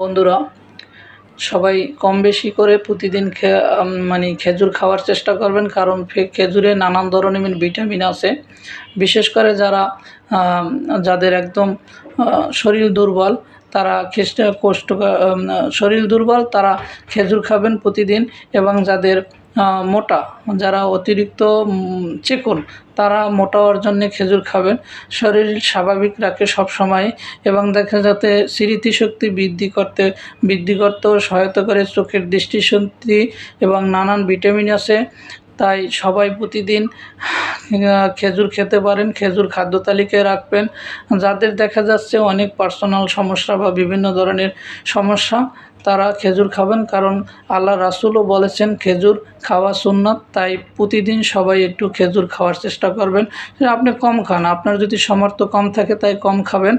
বন্ধুরা, সবাই কম বেশি করে প্রতিদিন মানে খেজুর খাওয়ার চেষ্টা করবেন, কারণ খেজুরে নানান ধরনের ভিটামিন আছে। বিশেষ করে যারা যাদের একদম শরীর দুর্বল, তারা কোষ্ঠ শরীর দুর্বল, তারা খেজুর খাবেন প্রতিদিন এবং যাদের মোটা। যারা অতিরিক্ত চিকন, তারা মোটা হওয়ার জন্য খেজুর খাবেন। শরীর স্বাভাবিক রাখে সব সময় এবং দেখা যাতে স্মৃতিশক্তি বৃদ্ধি করতে, বৃদ্ধি করতেও সহায়তা করে চোখের দৃষ্টিশক্তি এবং নানান ভিটামিন আছে। তাই সবাই প্রতিদিন খেজুর খেতে পারেন, খেজুর খাদ্য তালিকায় রাখবেন। যাদের দেখা যাচ্ছে অনেক পার্সোনাল সমস্যা বা বিভিন্ন ধরনের সমস্যা, তারা খেজুর খাবেন কারণ আল্লাহ রাসুলও বলেছেন, খেজুর খাওয়া সুন্নাত। তাই প্রতিদিন সবাই একটু খেজুর খাওয়ার চেষ্টা করবেন। আপনি কম খান, আপনার যদি সামর্থ্য কম থাকে তাই কম খাবেন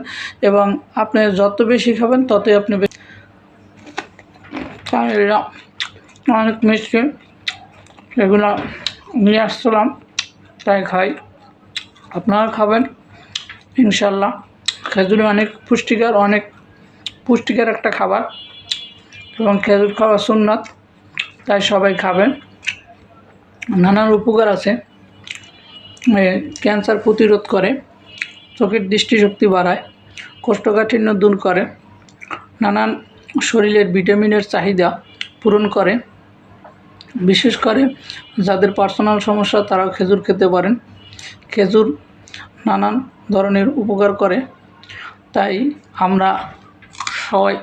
এবং আপনি যত বেশি খাবেন ততই আপনি অনেক মিষ্টি। এগুলো নিয়ে আসছিলাম, তাই খাই। আপনারা খাবেন, ইনশাল্লাহ। খেজুরে অনেক পুষ্টিকর অনেক পুষ্টিকর একটা খাবার। এবং খেজুর খাওয়া সুন্নাত, তাই সবাই খাবেন। নানান উপকার আছে। ক্যান্সার প্রতিরোধ করে, চোখের দৃষ্টিশক্তি বাড়ায়, কোষ্ঠকাঠিন্য দূর করে, নানান শরীরের ভিটামিনের চাহিদা পূরণ করে। বিশেষ করে যাদের পার্সোনাল সমস্যা তারা খেজুর খেতে পারেন। খেজুর নানান ধরনের উপকার করে। তাই আমরা সবাই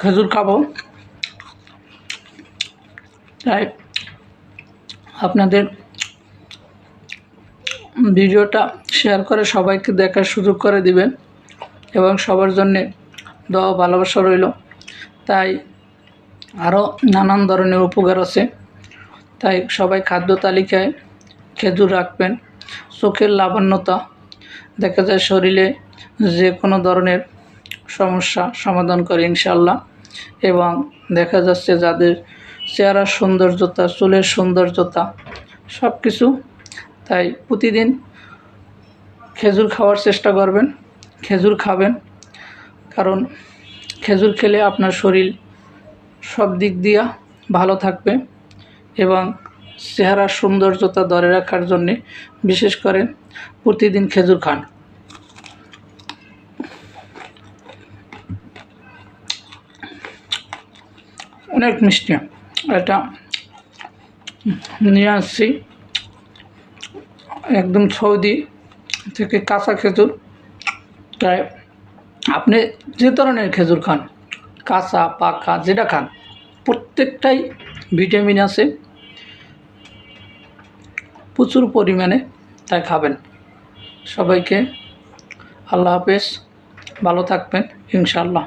খেজুর খাব। তাই আপনাদের ভিডিওটা শেয়ার করে সবাইকে দেখার সুযোগ করে দিবেন এবং সবার জন্যে দোয়া ভালোবাসা রইল। তাই আরও নানান ধরনের উপকার আছে। তাই সবাই খাদ্য তালিকায় খেজুর রাখবেন। চোখের লাবণ্যতা, দেখা যায় শরীরে যে কোনো ধরনের সমস্যা সমাধান করে ইনশাল্লাহ এবং দেখা যাচ্ছে যাদের চেহারার সৌন্দর্যতা, চুলের সৌন্দর্যতা সব কিছু তাই প্রতিদিন খেজুর খাওয়ার চেষ্টা করবেন। খেজুর খাবেন। কারণ খেজুর খেলে আপনার শরীর সব দিক দিয়া ভালো থাকবে এবং চেহারার সৌন্দর্যতা ধরে রাখার জন্যে, বিশেষ করে প্রতিদিন খেজুর খান। অনেক মিষ্টি। এটা নিয়ে আসছি। একদম সৌদি থেকে কাঁচা খেজুর। তাই আপনি যে ধরনের খেজুর খান, কাঁচা, পাকা, যেটা খান প্রত্যেকটাই ভিটামিন আছে। প্রচুর পরিমাণে তাই খাবেন। সবাইকে আল্লাহ হাফেজ ভালো থাকবেন ইনশাআল্লাহ।